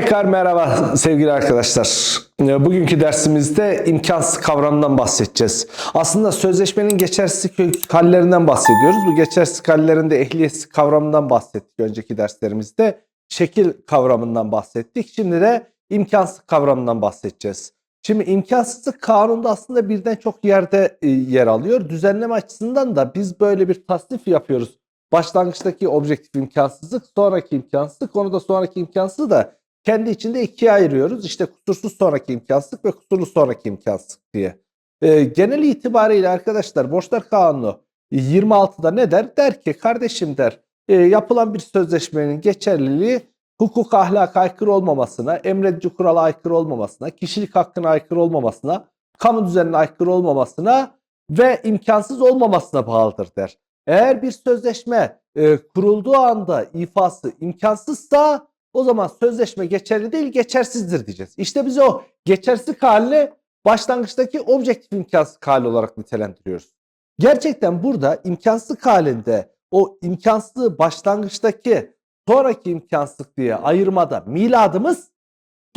Tekrar merhaba sevgili arkadaşlar. Ee, Bugünkü dersimizde imkansız kavramından bahsedeceğiz. Aslında sözleşmenin geçersizlik hallerinden bahsediyoruz. Bu geçersizlik hallerinde ehliyetsiz kavramından bahsettik önceki derslerimizde. Şekil kavramından bahsettik. Şimdi de imkansız kavramından bahsedeceğiz. Şimdi imkansızlık kanunda aslında birden çok yerde e, yer alıyor. Düzenleme açısından da biz böyle bir tasnif yapıyoruz. Başlangıçtaki objektif imkansızlık, sonraki imkansızlık, onu da sonraki imkansızlığı da kendi içinde ikiye ayırıyoruz. İşte kusursuz sonraki imkansızlık ve kusurlu sonraki imkansızlık diye. Ee, genel itibariyle arkadaşlar Borçlar Kanunu 26'da ne der? Der ki kardeşim der e, yapılan bir sözleşmenin geçerliliği hukuk ahlaka aykırı olmamasına, emredici kurala aykırı olmamasına, kişilik hakkına aykırı olmamasına, kamu düzenine aykırı olmamasına ve imkansız olmamasına bağlıdır der. Eğer bir sözleşme e, kurulduğu anda ifası imkansızsa o zaman sözleşme geçerli değil geçersizdir diyeceğiz. İşte biz o geçersizlik halini başlangıçtaki objektif imkansızlık hali olarak nitelendiriyoruz. Gerçekten burada imkansızlık halinde o imkansızlığı başlangıçtaki sonraki imkansızlık diye ayırmada miladımız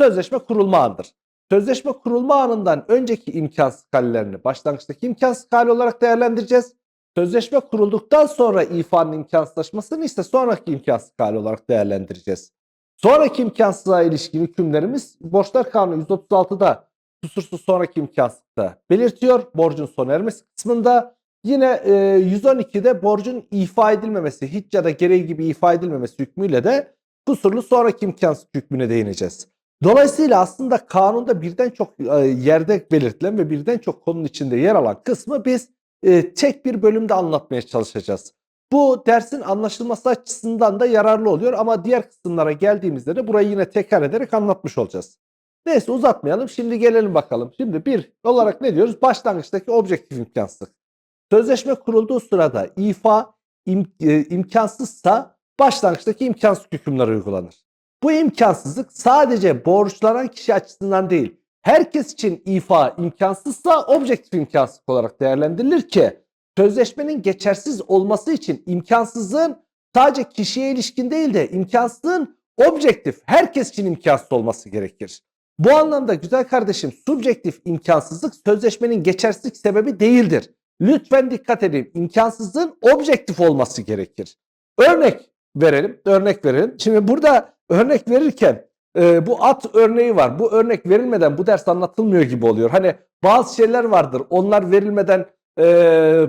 sözleşme kurulma anıdır. Sözleşme kurulma anından önceki imkansızlık hallerini başlangıçtaki imkansızlık hali olarak değerlendireceğiz. Sözleşme kurulduktan sonra ifanın imkansızlaşmasını ise sonraki imkansızlık hali olarak değerlendireceğiz. Sonraki imkansızlığa ilişkin hükümlerimiz Borçlar Kanunu 136'da kusursuz sonraki imkansızlıkta belirtiyor. Borcun sona ermesi kısmında. Yine e, 112'de borcun ifa edilmemesi, hiç ya da gereği gibi ifa edilmemesi hükmüyle de kusurlu sonraki imkansızlık hükmüne değineceğiz. Dolayısıyla aslında kanunda birden çok e, yerde belirtilen ve birden çok konunun içinde yer alan kısmı biz e, tek bir bölümde anlatmaya çalışacağız. Bu dersin anlaşılması açısından da yararlı oluyor ama diğer kısımlara geldiğimizde de burayı yine tekrar ederek anlatmış olacağız. Neyse uzatmayalım. Şimdi gelelim bakalım. Şimdi bir olarak ne diyoruz? Başlangıçtaki objektif imkansızlık. Sözleşme kurulduğu sırada ifa im, e, imkansızsa başlangıçtaki imkansızlık hükümleri uygulanır. Bu imkansızlık sadece borçlanan kişi açısından değil, herkes için ifa imkansızsa objektif imkansızlık olarak değerlendirilir ki sözleşmenin geçersiz olması için imkansızlığın sadece kişiye ilişkin değil de imkansızlığın objektif herkes için imkansız olması gerekir. Bu anlamda güzel kardeşim subjektif imkansızlık sözleşmenin geçersizlik sebebi değildir. Lütfen dikkat edin. İmkansızlığın objektif olması gerekir. Örnek verelim. Örnek verelim. Şimdi burada örnek verirken e, bu at örneği var. Bu örnek verilmeden bu ders anlatılmıyor gibi oluyor. Hani bazı şeyler vardır. Onlar verilmeden e,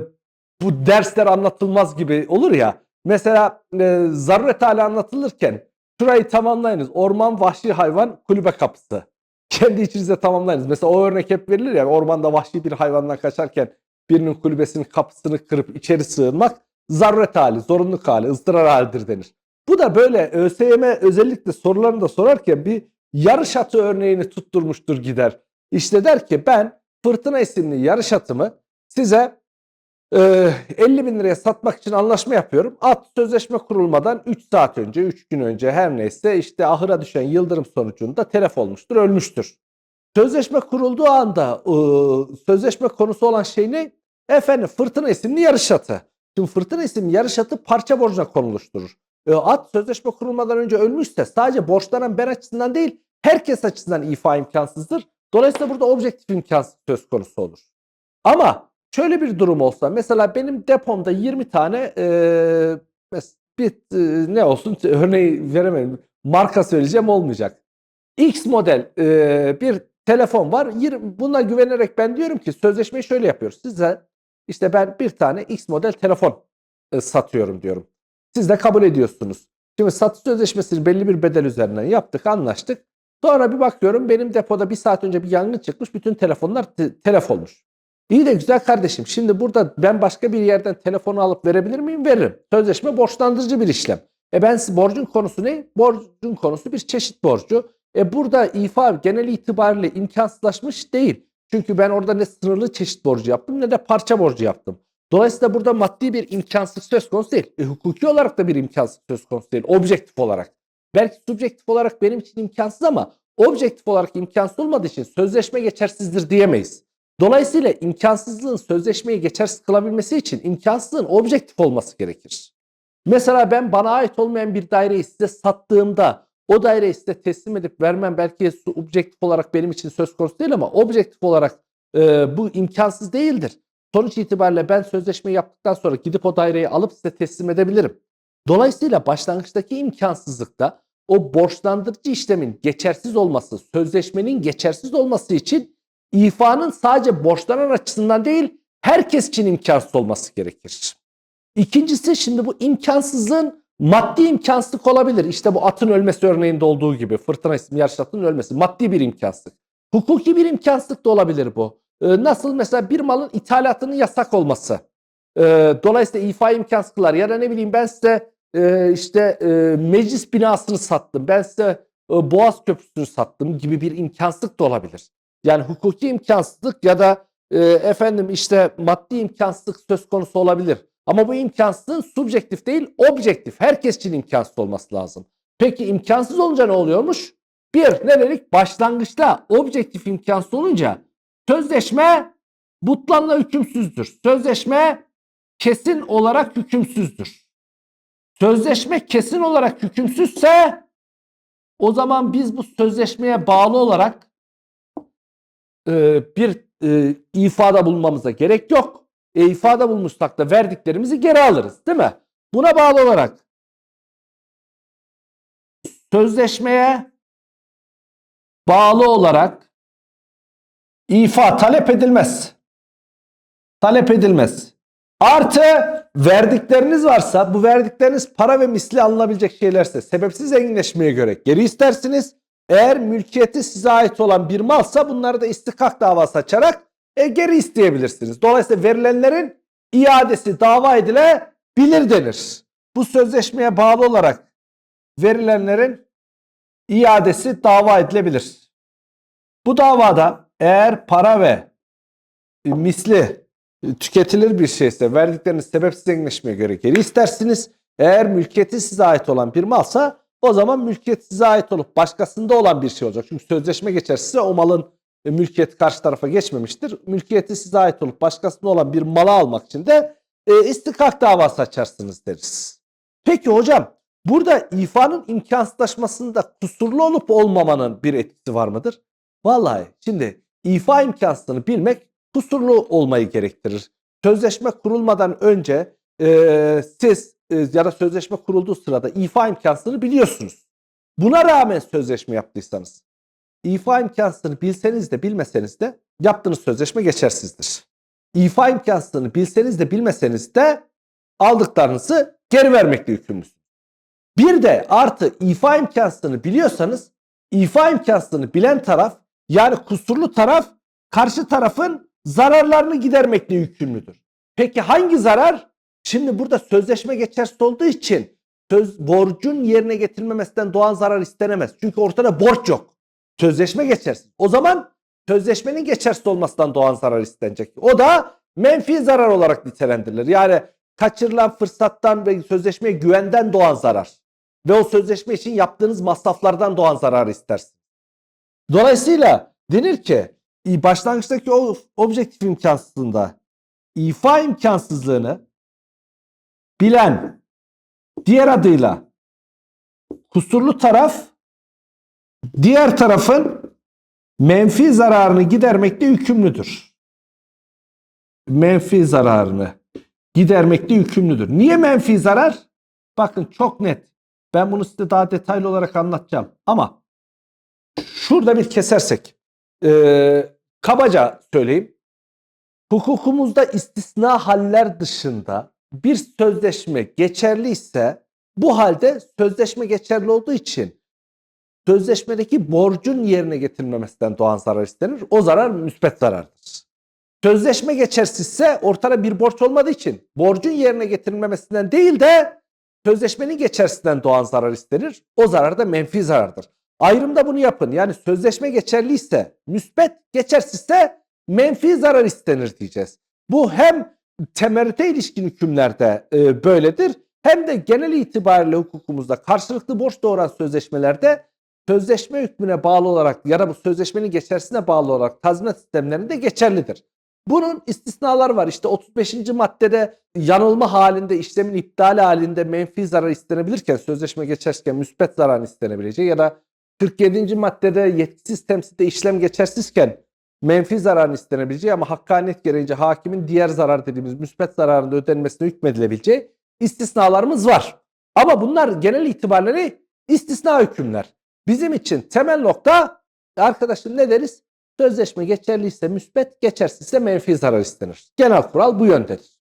bu dersler anlatılmaz gibi olur ya. Mesela e, zaruret hali anlatılırken şurayı tamamlayınız. Orman, vahşi hayvan, kulübe kapısı. Kendi içinizde tamamlayınız. Mesela o örnek hep verilir ya. Ormanda vahşi bir hayvandan kaçarken birinin kulübesinin kapısını kırıp içeri sığınmak zaruret hali, zorunluluk hali, ızdırar halidir denir. Bu da böyle ÖSYM özellikle sorularını da sorarken bir yarış atı örneğini tutturmuştur gider. İşte der ki ben Fırtına isimli yarış atımı size e, 50 bin liraya satmak için anlaşma yapıyorum. At sözleşme kurulmadan 3 saat önce, 3 gün önce her neyse işte ahıra düşen yıldırım sonucunda telef olmuştur, ölmüştür. Sözleşme kurulduğu anda e, sözleşme konusu olan şey ne? Efendim Fırtına isimli yarış atı. Şimdi Fırtına isimli yarış atı parça borcuna konuluşturur. E, at sözleşme kurulmadan önce ölmüşse sadece borçlanan ben açısından değil herkes açısından ifa imkansızdır. Dolayısıyla burada objektif imkansız söz konusu olur. Ama şöyle bir durum olsa mesela benim depomda 20 tane e, bir e, ne olsun örneği veremedim. Marka söyleyeceğim olmayacak. X model e, bir telefon var. Buna güvenerek ben diyorum ki sözleşmeyi şöyle yapıyoruz. Size işte ben bir tane X model telefon e, satıyorum diyorum. Siz de kabul ediyorsunuz. Şimdi satış sözleşmesini belli bir bedel üzerinden yaptık, anlaştık. Sonra bir bakıyorum benim depoda bir saat önce bir yangın çıkmış. Bütün telefonlar te- telef olmuş. İyi de güzel kardeşim. Şimdi burada ben başka bir yerden telefonu alıp verebilir miyim? Veririm. Sözleşme borçlandırıcı bir işlem. E ben borcun konusu ne? Borcun konusu bir çeşit borcu. E burada ifa genel itibariyle imkansızlaşmış değil. Çünkü ben orada ne sınırlı çeşit borcu yaptım ne de parça borcu yaptım. Dolayısıyla burada maddi bir imkansızlık söz konusu değil. E, hukuki olarak da bir imkansızlık söz konusu değil. Objektif olarak. Belki subjektif olarak benim için imkansız ama objektif olarak imkansız olmadığı için sözleşme geçersizdir diyemeyiz. Dolayısıyla imkansızlığın sözleşmeyi geçersiz kılabilmesi için imkansızlığın objektif olması gerekir. Mesela ben bana ait olmayan bir daireyi size sattığımda o daireyi size teslim edip vermem belki subjektif olarak benim için söz konusu değil ama objektif olarak e, bu imkansız değildir. Sonuç itibariyle ben sözleşmeyi yaptıktan sonra gidip o daireyi alıp size teslim edebilirim. Dolayısıyla başlangıçtaki imkansızlıkta o borçlandırıcı işlemin geçersiz olması, sözleşmenin geçersiz olması için ifanın sadece borçlanan açısından değil, herkes için imkansız olması gerekir. İkincisi şimdi bu imkansızlığın maddi imkansızlık olabilir. İşte bu atın ölmesi örneğinde olduğu gibi fırtına isimli yarış atının ölmesi maddi bir imkansızlık. Hukuki bir imkansızlık da olabilir bu. Ee, nasıl mesela bir malın ithalatının yasak olması. Ee, dolayısıyla ifa imkansızlıklar ya da ne bileyim ben size e, işte e, meclis binasını sattım. Ben size e, Boğaz Köprüsü'nü sattım gibi bir imkansızlık da olabilir. Yani hukuki imkansızlık ya da e, efendim işte maddi imkansızlık söz konusu olabilir. Ama bu imkansızlığın subjektif değil, objektif. Herkes için imkansız olması lazım. Peki imkansız olunca ne oluyormuş? Bir, ne dedik? Başlangıçta objektif imkansız olunca sözleşme butlanla hükümsüzdür. Sözleşme kesin olarak hükümsüzdür. Sözleşme kesin olarak hükümsüzse o zaman biz bu sözleşmeye bağlı olarak e, bir e, ifade bulmamıza gerek yok. E, ifade bulmuşsak da verdiklerimizi geri alırız değil mi? Buna bağlı olarak sözleşmeye bağlı olarak ifa talep edilmez. Talep edilmez. Artı verdikleriniz varsa bu verdikleriniz para ve misli alınabilecek şeylerse sebepsiz zenginleşmeye göre geri istersiniz. Eğer mülkiyeti size ait olan bir malsa bunları da istikak davası açarak e, geri isteyebilirsiniz. Dolayısıyla verilenlerin iadesi dava edilebilir denir. Bu sözleşmeye bağlı olarak verilenlerin iadesi dava edilebilir. Bu davada eğer para ve e, misli e, tüketilir bir şeyse verdikleriniz sebepsiz zenginleşmeye göre geri istersiniz. Eğer mülkiyeti size ait olan bir malsa o zaman mülkiyet size ait olup başkasında olan bir şey olacak. Çünkü sözleşme geçerse o malın e, mülkiyeti karşı tarafa geçmemiştir. Mülkiyeti size ait olup başkasında olan bir malı almak için de e, istikak davası açarsınız deriz. Peki hocam burada ifanın imkansızlaşmasında kusurlu olup olmamanın bir etkisi var mıdır? Vallahi şimdi ifa imkansızlığını bilmek kusurlu olmayı gerektirir. Sözleşme kurulmadan önce e, siz ya da sözleşme kurulduğu sırada ifa imkansızlığını biliyorsunuz. Buna rağmen sözleşme yaptıysanız ifa imkansızlığını bilseniz de bilmeseniz de yaptığınız sözleşme geçersizdir. İfa imkansızlığını bilseniz de bilmeseniz de aldıklarınızı geri vermekle yükümlüsünüz. Bir de artı ifa imkansızlığını biliyorsanız ifa imkansızlığını bilen taraf yani kusurlu taraf karşı tarafın zararlarını gidermekle yükümlüdür. Peki hangi zarar? Şimdi burada sözleşme geçersiz olduğu için söz borcun yerine getirilmemesinden doğan zarar istenemez. Çünkü ortada borç yok. Sözleşme geçersiz. O zaman sözleşmenin geçersiz olmasından doğan zarar istenecek. O da menfi zarar olarak nitelendirilir. Yani kaçırılan fırsattan ve sözleşmeye güvenden doğan zarar. Ve o sözleşme için yaptığınız masraflardan doğan zararı istersiniz. Dolayısıyla denir ki başlangıçtaki o objektif imkansızlığında ifa imkansızlığını bilen diğer adıyla kusurlu taraf diğer tarafın menfi zararını gidermekte yükümlüdür. Menfi zararını gidermekte yükümlüdür. Niye menfi zarar? Bakın çok net. Ben bunu size daha detaylı olarak anlatacağım. Ama şurada bir kesersek e, kabaca söyleyeyim. Hukukumuzda istisna haller dışında bir sözleşme geçerli ise bu halde sözleşme geçerli olduğu için sözleşmedeki borcun yerine getirilmemesinden doğan zarar istenir. O zarar müspet zarardır. Sözleşme geçersizse ortada bir borç olmadığı için borcun yerine getirilmemesinden değil de sözleşmenin geçersizden doğan zarar istenir. O zarar da menfi zarardır. Ayrımda bunu yapın. Yani sözleşme geçerliyse müspet, geçersizse menfi zarar istenir diyeceğiz. Bu hem temerrüte ilişkin hükümlerde e, böyledir hem de genel itibariyle hukukumuzda karşılıklı borç doğuran sözleşmelerde sözleşme hükmüne bağlı olarak ya da bu sözleşmenin geçersine bağlı olarak tazminat sistemlerinde geçerlidir. Bunun istisnaları var. İşte 35. maddede yanılma halinde işlemin iptal halinde menfi zarar istenebilirken sözleşme geçerken müspet zarar istenebileceği ya da 47. maddede yetkisiz temsilde işlem geçersizken menfi zararın istenebileceği ama hakkaniyet gereğince hakimin diğer zarar dediğimiz müspet zararında ödenmesine hükmedilebileceği istisnalarımız var. Ama bunlar genel itibariyle istisna hükümler. Bizim için temel nokta arkadaşım ne deriz? Sözleşme geçerliyse müspet, geçersizse menfi zarar istenir. Genel kural bu yöndedir.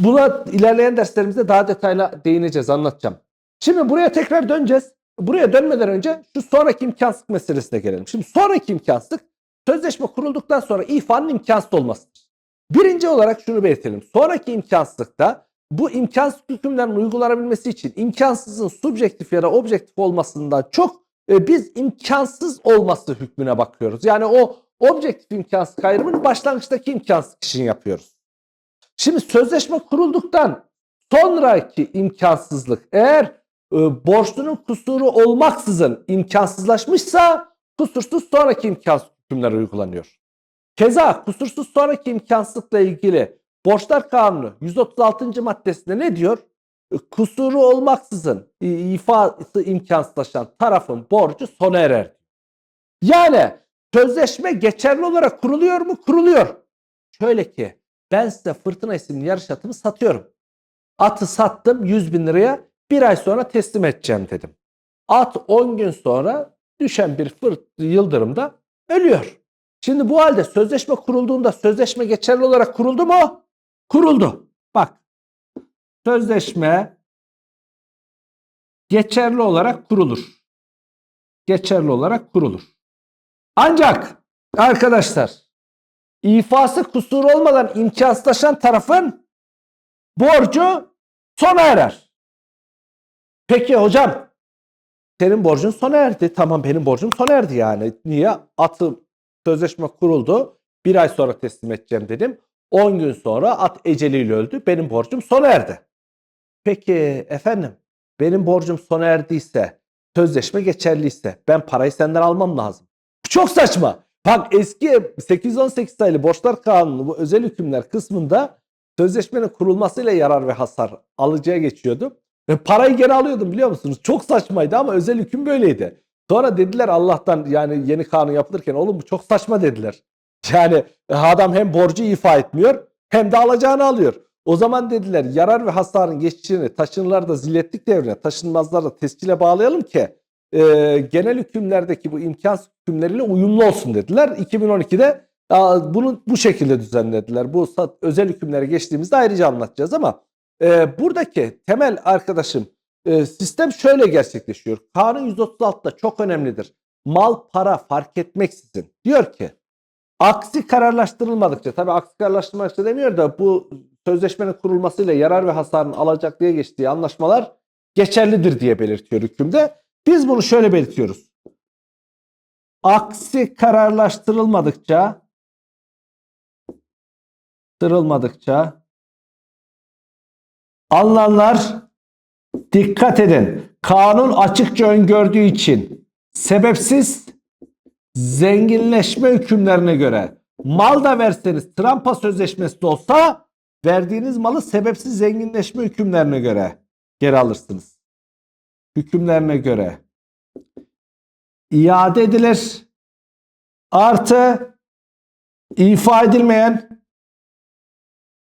Buna ilerleyen derslerimizde daha detaylı değineceğiz, anlatacağım. Şimdi buraya tekrar döneceğiz. Buraya dönmeden önce şu sonraki imkansızlık meselesine gelelim. Şimdi sonraki imkansızlık sözleşme kurulduktan sonra ifanın imkansız olmasıdır. Birinci olarak şunu belirtelim. Sonraki imkansızlıkta bu imkansız hükümlerin uygulanabilmesi için imkansızın subjektif ya da objektif olmasından çok e, biz imkansız olması hükmüne bakıyoruz. Yani o objektif imkansız ayrımını başlangıçtaki imkansız için yapıyoruz. Şimdi sözleşme kurulduktan sonraki imkansızlık eğer e, borçlunun kusuru olmaksızın imkansızlaşmışsa kusursuz sonraki imkansız hükümler uygulanıyor. Keza kusursuz sonraki imkansızlıkla ilgili Borçlar Kanunu 136. maddesinde ne diyor? E, Kusuru olmaksızın ifadesi imkansızlaşan tarafın borcu sona erer. Yani sözleşme geçerli olarak kuruluyor mu? Kuruluyor. Şöyle ki ben size Fırtına isimli yarış atımı satıyorum. Atı sattım 100 bin liraya bir ay sonra teslim edeceğim dedim. At 10 gün sonra düşen bir fırt yıldırımda ölüyor. Şimdi bu halde sözleşme kurulduğunda sözleşme geçerli olarak kuruldu mu? Kuruldu. Bak. Sözleşme geçerli olarak kurulur. Geçerli olarak kurulur. Ancak arkadaşlar ifası kusur olmadan imkansızlaşan tarafın borcu sona erer. Peki hocam senin borcun sona erdi. Tamam benim borcum sona erdi yani. Niye? Atı sözleşme kuruldu. Bir ay sonra teslim edeceğim dedim. 10 gün sonra at eceliyle öldü. Benim borcum sona erdi. Peki efendim benim borcum sona erdiyse sözleşme geçerliyse ben parayı senden almam lazım. Çok saçma. Bak eski 818 sayılı borçlar kanunu bu özel hükümler kısmında sözleşmenin kurulmasıyla yarar ve hasar alıcıya geçiyordu. Ve parayı geri alıyordum biliyor musunuz? Çok saçmaydı ama özel hüküm böyleydi. Sonra dediler Allah'tan yani yeni kanun yapılırken oğlum bu çok saçma dediler. Yani adam hem borcu ifa etmiyor hem de alacağını alıyor. O zaman dediler yarar ve hasarın geçişini taşınırlarda zilletlik devrine taşınmazlarda tescile bağlayalım ki e, genel hükümlerdeki bu imkansız hükümleriyle uyumlu olsun dediler. 2012'de a, bunu bu şekilde düzenlediler. Bu özel hükümlere geçtiğimizde ayrıca anlatacağız ama e, buradaki temel arkadaşım e, sistem şöyle gerçekleşiyor. Kanun 136'da çok önemlidir. Mal para fark etmeksizin diyor ki aksi kararlaştırılmadıkça tabii aksi kararlaştırılmadıkça demiyor da bu sözleşmenin kurulmasıyla yarar ve hasarın alacaklığa geçtiği anlaşmalar geçerlidir diye belirtiyor hükümde. Biz bunu şöyle belirtiyoruz. Aksi kararlaştırılmadıkça tırılmadıkça alınan dikkat edin. Kanun açıkça öngördüğü için sebepsiz zenginleşme hükümlerine göre mal da verseniz Trump'a sözleşmesi de olsa verdiğiniz malı sebepsiz zenginleşme hükümlerine göre geri alırsınız. Hükümlerine göre iade edilir. Artı ifa edilmeyen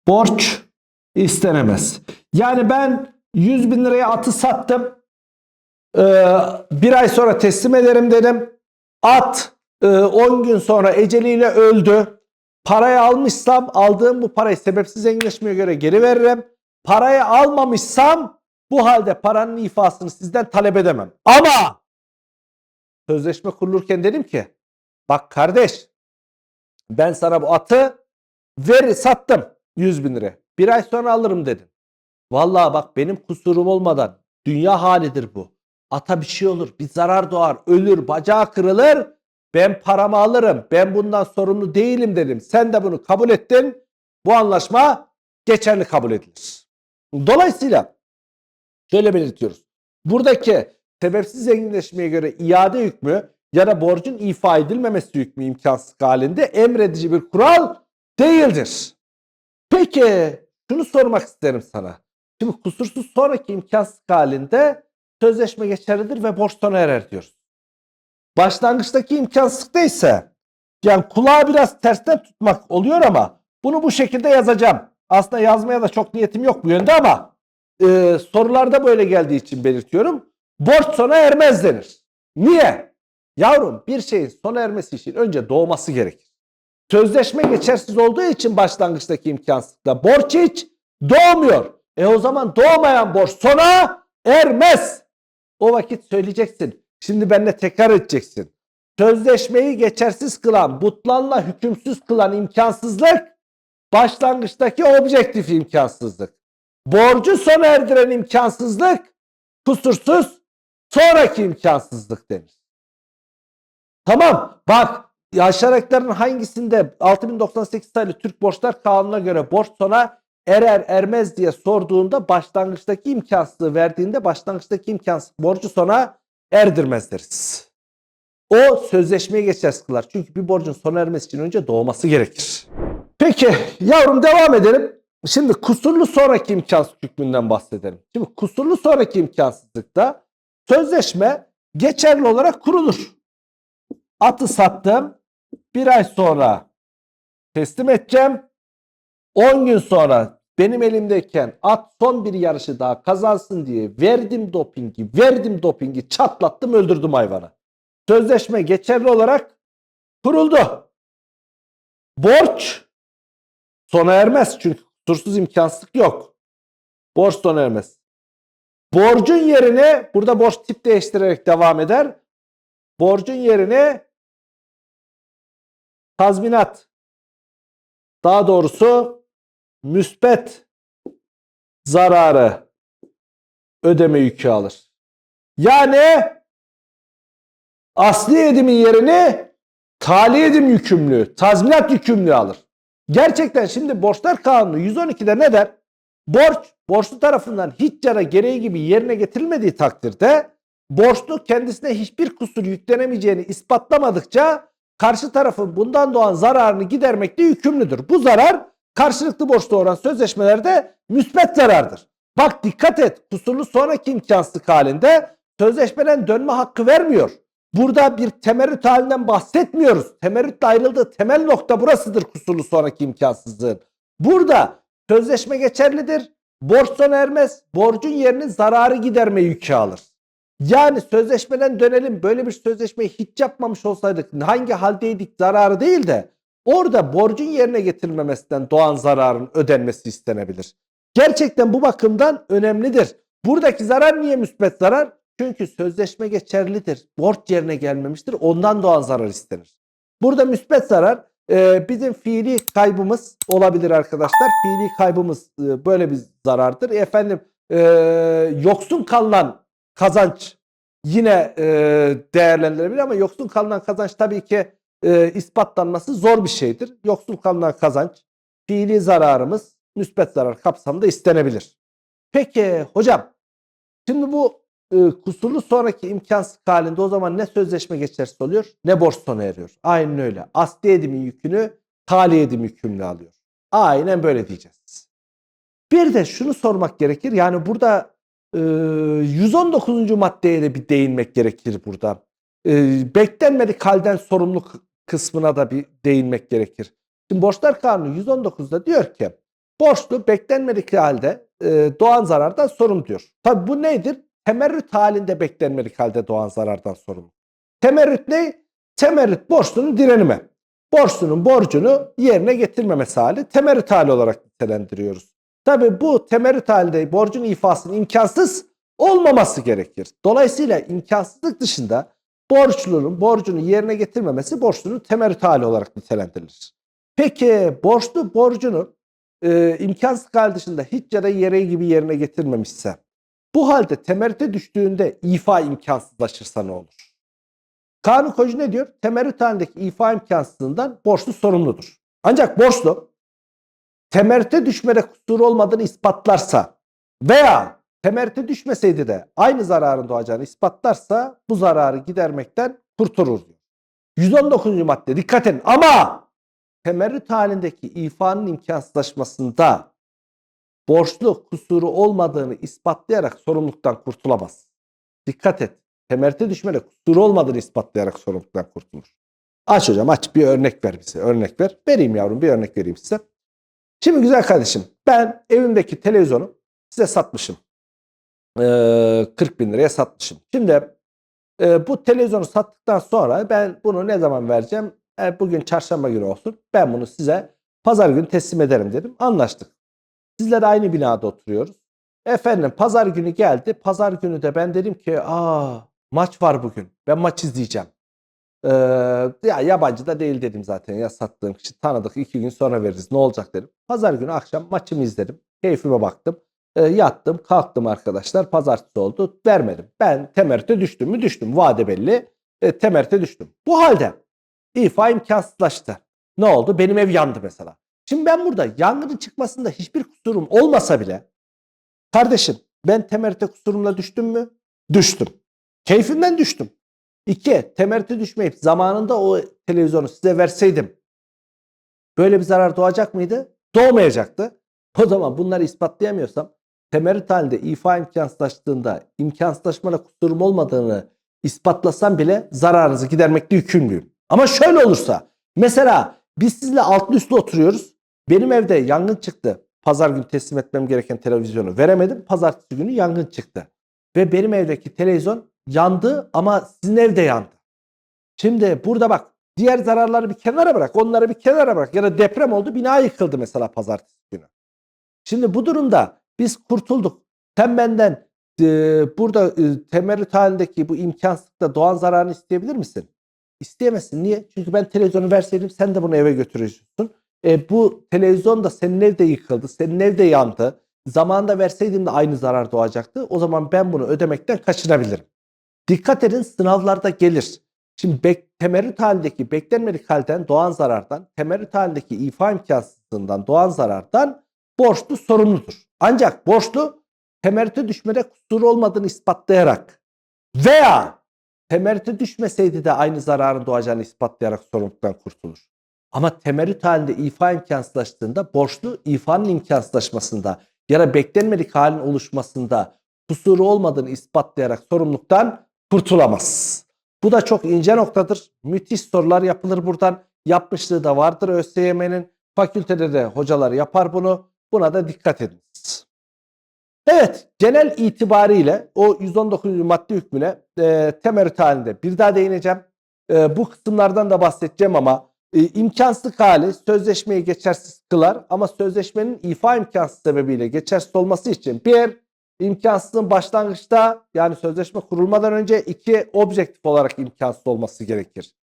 borç istenemez. Yani ben 100 bin liraya atı sattım. Ee, bir ay sonra teslim ederim dedim. At e, 10 gün sonra eceliyle öldü. Parayı almışsam aldığım bu parayı sebepsiz zenginleşmeye göre geri veririm. Parayı almamışsam bu halde paranın ifasını sizden talep edemem. Ama sözleşme kurulurken dedim ki bak kardeş ben sana bu atı ver sattım 100 bin lira. Bir ay sonra alırım dedim. Vallahi bak benim kusurum olmadan dünya halidir bu. Ata bir şey olur, bir zarar doğar, ölür, bacağı kırılır. Ben paramı alırım. Ben bundan sorumlu değilim dedim. Sen de bunu kabul ettin. Bu anlaşma geçerli kabul edilir. Dolayısıyla şöyle belirtiyoruz. Buradaki sebepsiz zenginleşmeye göre iade hükmü ya da borcun ifa edilmemesi hükmü imkansız halinde emredici bir kural Değildir. Peki şunu sormak isterim sana. Şimdi kusursuz sonraki imkansız halinde sözleşme geçerlidir ve borç sona erer diyoruz. Başlangıçtaki imkansızlıkta ise yani kulağı biraz tersten tutmak oluyor ama bunu bu şekilde yazacağım. Aslında yazmaya da çok niyetim yok bu yönde ama e, sorularda böyle geldiği için belirtiyorum. Borç sona ermez denir. Niye? Yavrum bir şeyin sona ermesi için önce doğması gerekir. Sözleşme geçersiz olduğu için başlangıçtaki imkansızlıkta borç hiç doğmuyor. E o zaman doğmayan borç sona ermez. O vakit söyleyeceksin. Şimdi benimle tekrar edeceksin. Sözleşmeyi geçersiz kılan, butlanla hükümsüz kılan imkansızlık başlangıçtaki objektif imkansızlık. Borcu sona erdiren imkansızlık kusursuz sonraki imkansızlık denir. Tamam bak aşağıdakilerin hangisinde 6098 sayılı Türk Borçlar Kanunu'na göre borç sona erer ermez diye sorduğunda başlangıçtaki imkansızlığı verdiğinde başlangıçtaki imkansız borcu sona erdirmez deriz. O sözleşmeye geçersiz kılar. Çünkü bir borcun sona ermesi için önce doğması gerekir. Peki yavrum devam edelim. Şimdi kusurlu sonraki imkansız hükmünden bahsedelim. Şimdi kusurlu sonraki imkansızlıkta sözleşme geçerli olarak kurulur. Atı sattım. Bir ay sonra teslim edeceğim. 10 gün sonra benim elimdeyken at son bir yarışı daha kazansın diye verdim dopingi, verdim dopingi, çatlattım, öldürdüm hayvanı. Sözleşme geçerli olarak kuruldu. Borç sona ermez çünkü kusursuz imkansızlık yok. Borç sona ermez. Borcun yerine burada borç tip değiştirerek devam eder. Borcun yerine tazminat daha doğrusu müspet zararı ödeme yükü alır. Yani asli edimin yerini tali edim yükümlü, tazminat yükümlü alır. Gerçekten şimdi borçlar kanunu 112'de ne der? Borç, borçlu tarafından hiç cara gereği gibi yerine getirilmediği takdirde borçlu kendisine hiçbir kusur yüklenemeyeceğini ispatlamadıkça karşı tarafın bundan doğan zararını gidermekte yükümlüdür. Bu zarar karşılıklı borçlu olan sözleşmelerde müspet zarardır. Bak dikkat et kusurlu sonraki imkansızlık halinde sözleşmeden dönme hakkı vermiyor. Burada bir temerrüt halinden bahsetmiyoruz. Temerrütle ayrıldığı temel nokta burasıdır kusurlu sonraki imkansızlığın. Burada sözleşme geçerlidir. Borç sona ermez. Borcun yerini zararı giderme yükü alır. Yani sözleşmeden dönelim. Böyle bir sözleşmeyi hiç yapmamış olsaydık hangi haldeydik zararı değil de orada borcun yerine getirilmemesinden doğan zararın ödenmesi istenebilir. Gerçekten bu bakımdan önemlidir. Buradaki zarar niye müspet zarar? Çünkü sözleşme geçerlidir. Borç yerine gelmemiştir. Ondan doğan zarar istenir. Burada müspet zarar e, bizim fiili kaybımız olabilir arkadaşlar. Fiili kaybımız e, böyle bir zarardır. E, efendim e, yoksun kalınan kazanç yine e, değerlendirilebilir ama yoksun kalınan kazanç tabii ki e, ispatlanması zor bir şeydir. Yoksul kalınan kazanç fiili zararımız müspet zarar kapsamında istenebilir. Peki hocam şimdi bu e, kusurlu sonraki imkansız halinde o zaman ne sözleşme geçersiz oluyor ne borç sona eriyor. Aynen öyle. Asli edimin yükünü tali edim yükümlü alıyor. Aynen böyle diyeceğiz. Bir de şunu sormak gerekir. Yani burada e, 119. maddeye de bir değinmek gerekir burada. E, beklenmedik halden sorumluluk kısmına da bir değinmek gerekir. Şimdi Borçlar Kanunu 119'da diyor ki borçlu beklenmedik halde e, doğan zarardan sorumlu diyor. Tabi bu nedir? Temerrüt halinde beklenmedik halde doğan zarardan sorumlu. Temerrüt ne? Temerrüt borçlunun direnimi. Borçlunun borcunu yerine getirmemesi hali temerrüt hali olarak nitelendiriyoruz. Tabi bu temerrüt halinde borcun ifasının imkansız olmaması gerekir. Dolayısıyla imkansızlık dışında borçlunun borcunu yerine getirmemesi borçlunun temerrüt hali olarak nitelendirilir. Peki borçlu borcunu e, imkansız hal dışında hiç ya da gereği gibi yerine getirmemişse bu halde temerrüte düştüğünde ifa imkansızlaşırsa ne olur? Kanun koyucu ne diyor? Temerrüt halindeki ifa imkansızlığından borçlu sorumludur. Ancak borçlu temerrüte düşmede kusur olmadığını ispatlarsa veya temerrüte düşmeseydi de aynı zararın doğacağını ispatlarsa bu zararı gidermekten kurtulur diyor. 119. madde dikkat edin ama temerrüt halindeki ifanın imkansızlaşmasında borçlu kusuru olmadığını ispatlayarak sorumluluktan kurtulamaz. Dikkat et. Temerrüte düşmede kusuru olmadığını ispatlayarak sorumluluktan kurtulur. Aç hocam aç bir örnek ver bize. Örnek ver. Vereyim yavrum bir örnek vereyim size. Şimdi güzel kardeşim ben evimdeki televizyonu size satmışım. Ee, 40 bin liraya satmışım. Şimdi e, bu televizyonu sattıktan sonra ben bunu ne zaman vereceğim? E, bugün çarşamba günü olsun. Ben bunu size pazar günü teslim ederim dedim. Anlaştık. Sizler aynı binada oturuyoruz. Efendim pazar günü geldi. Pazar günü de ben dedim ki aa maç var bugün. Ben maç izleyeceğim. Ee, ya yabancı da değil dedim zaten ya sattığım kişi tanıdık iki gün sonra veririz ne olacak dedim. Pazar günü akşam maçımı izledim. Keyfime baktım. Ee, yattım kalktım arkadaşlar pazartesi oldu vermedim. Ben temerrüte düştüm mü düştüm vade belli e, temerrüte düştüm. Bu halde ifa imkansızlaştı. Ne oldu? Benim ev yandı mesela. Şimdi ben burada yangının çıkmasında hiçbir kusurum olmasa bile kardeşim ben temerrüte kusurumla düştüm mü? Düştüm. Keyfimden düştüm. İki, temerrüte düşmeyip zamanında o televizyonu size verseydim böyle bir zarar doğacak mıydı? Doğmayacaktı. O zaman bunları ispatlayamıyorsam temerrüt halinde ifa imkansızlaştığında imkansızlaşmana kusurum olmadığını ispatlasam bile zararınızı gidermekte yükümlüyüm. Ama şöyle olursa mesela biz sizle altlı üstlü oturuyoruz. Benim evde yangın çıktı. Pazar günü teslim etmem gereken televizyonu veremedim. Pazartesi günü yangın çıktı. Ve benim evdeki televizyon yandı ama sizin evde yandı. Şimdi burada bak diğer zararları bir kenara bırak. Onları bir kenara bırak. Ya da deprem oldu bina yıkıldı mesela pazartesi günü. Şimdi bu durumda biz kurtulduk. Sen benden e, burada e, temerrüt halindeki bu imkansızlıkta doğan zararını isteyebilir misin? İsteyemezsin. Niye? Çünkü ben televizyonu verseydim sen de bunu eve götürüyorsun. E, bu televizyon da senin evde yıkıldı. Senin evde yandı. Zamanında verseydim de aynı zarar doğacaktı. O zaman ben bunu ödemekten kaçınabilirim. Dikkat edin sınavlarda gelir. Şimdi bek, temerrüt halindeki beklenmedik halden doğan zarardan, temerrüt halindeki ifa imkansızlığından doğan zarardan borçlu sorumludur. Ancak borçlu temerrüte düşmede kusur olmadığını ispatlayarak veya temerrüte düşmeseydi de aynı zararın doğacağını ispatlayarak sorumluluktan kurtulur. Ama temerrüt halinde ifa imkansızlaştığında borçlu ifanın imkansızlaşmasında ya da beklenmedik halin oluşmasında kusuru olmadığını ispatlayarak sorumluluktan kurtulamaz. Bu da çok ince noktadır. Müthiş sorular yapılır buradan. Yapmışlığı da vardır ÖSYM'nin. Fakültede de hocalar yapar bunu. Buna da dikkat ediniz. Evet, genel itibariyle o 119. madde hükmüne e, temerrüt halinde bir daha değineceğim. E, bu kısımlardan da bahsedeceğim ama e, imkansızlık hali sözleşmeyi geçersiz kılar ama sözleşmenin ifa imkansız sebebiyle geçersiz olması için bir imkansızlığın başlangıçta yani sözleşme kurulmadan önce iki objektif olarak imkansız olması gerekir.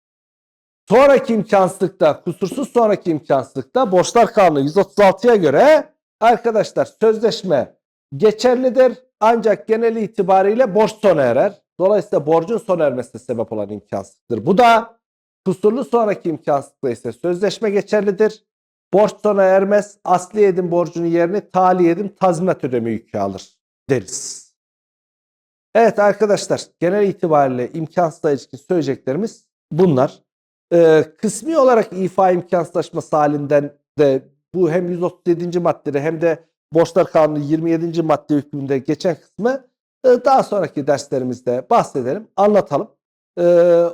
Sonraki imkansızlıkta, kusursuz sonraki imkansızlıkta borçlar kanunu 136'ya göre arkadaşlar sözleşme geçerlidir ancak genel itibariyle borç sona erer. Dolayısıyla borcun sona ermesine sebep olan imkansızlıktır. Bu da kusurlu sonraki imkansızlıkta ise sözleşme geçerlidir. Borç sona ermez. Asli edin borcunun yerini tali edin tazminat ödeme yükü alır deriz. Evet arkadaşlar genel itibariyle imkansızlığa ilişkin söyleyeceklerimiz bunlar. Ee, kısmi olarak ifa imkansızlaşması halinden de bu hem 137. maddede hem de Borçlar Kanunu 27. madde hükmünde geçen kısmı e, daha sonraki derslerimizde bahsedelim, anlatalım. E,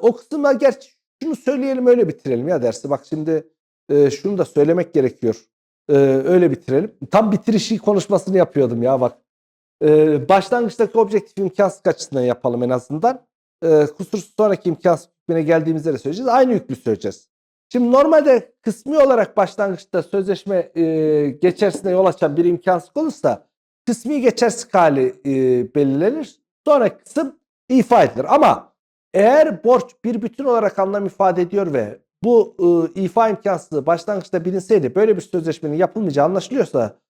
o kısımda gerçi şunu söyleyelim öyle bitirelim ya dersi. Bak şimdi e, şunu da söylemek gerekiyor. E, öyle bitirelim. Tam bitirişi konuşmasını yapıyordum ya bak. E, başlangıçtaki objektif imkansızlık açısından yapalım en azından. E, kusursuz sonraki imkansızlık hükmüne geldiğimizde de söyleyeceğiz. Aynı yüklü söyleyeceğiz. Şimdi normalde kısmi olarak başlangıçta sözleşme e, geçersine yol açan bir imkansızlık olursa kısmi geçersizlik hali e, belirlenir. Sonra kısım ifa edilir. Ama eğer borç bir bütün olarak anlam ifade ediyor ve bu e, ifa imkansızlığı başlangıçta bilinseydi böyle bir sözleşmenin yapılmayacağı anlaşılıyorsa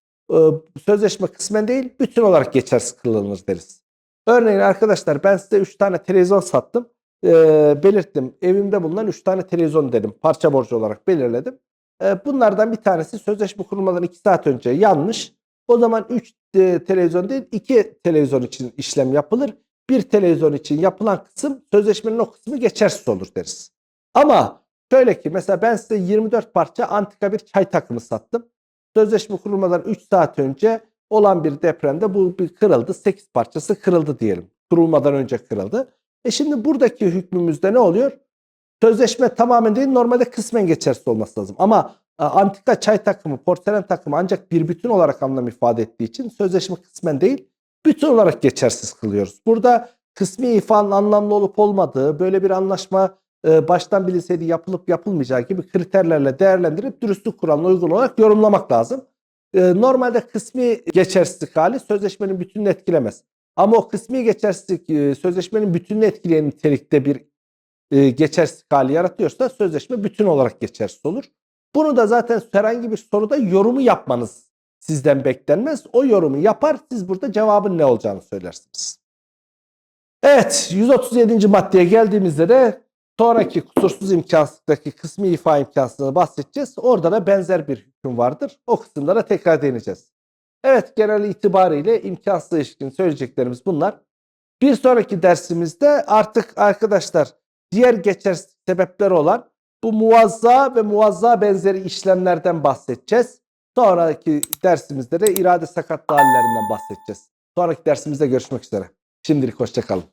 sözleşme kısmen değil bütün olarak geçersiz kılınır deriz. Örneğin arkadaşlar ben size 3 tane televizyon sattım e, belirttim. Evimde bulunan 3 tane televizyon dedim. Parça borcu olarak belirledim. E, bunlardan bir tanesi sözleşme kurulmadan 2 saat önce yanlış. O zaman 3 e, televizyon değil 2 televizyon için işlem yapılır. Bir televizyon için yapılan kısım sözleşmenin o kısmı geçersiz olur deriz. Ama Şöyle ki mesela ben size 24 parça antika bir çay takımı sattım. Sözleşme kurulmadan 3 saat önce olan bir depremde bu bir kırıldı. 8 parçası kırıldı diyelim. Kurulmadan önce kırıldı. E şimdi buradaki hükmümüzde ne oluyor? Sözleşme tamamen değil normalde kısmen geçersiz olması lazım. Ama e, antika çay takımı, porselen takımı ancak bir bütün olarak anlam ifade ettiği için sözleşme kısmen değil bütün olarak geçersiz kılıyoruz. Burada kısmi ifanın anlamlı olup olmadığı, böyle bir anlaşma baştan bilinseydi yapılıp yapılmayacağı gibi kriterlerle değerlendirip dürüstlük kuralına uygun olarak yorumlamak lazım. E, Normalde kısmi geçersizlik hali sözleşmenin bütününü etkilemez. Ama o kısmi geçersizlik e, sözleşmenin bütününü etkileyen nitelikte bir e, geçersizlik hali yaratıyorsa sözleşme bütün olarak geçersiz olur. Bunu da zaten herhangi bir soruda yorumu yapmanız sizden beklenmez. O yorumu yapar siz burada cevabın ne olacağını söylersiniz. Evet 137. maddeye geldiğimizde de sonraki kusursuz imkansızlıktaki kısmi ifa imkansızlığını bahsedeceğiz. Orada da benzer bir hüküm vardır. O kısımda da tekrar değineceğiz. Evet genel itibariyle imkansız ilişkin söyleyeceklerimiz bunlar. Bir sonraki dersimizde artık arkadaşlar diğer geçersiz sebepleri olan bu muvazza ve muvazza benzeri işlemlerden bahsedeceğiz. Sonraki dersimizde de irade sakatlığı hallerinden bahsedeceğiz. Sonraki dersimizde görüşmek üzere. Şimdilik hoşçakalın.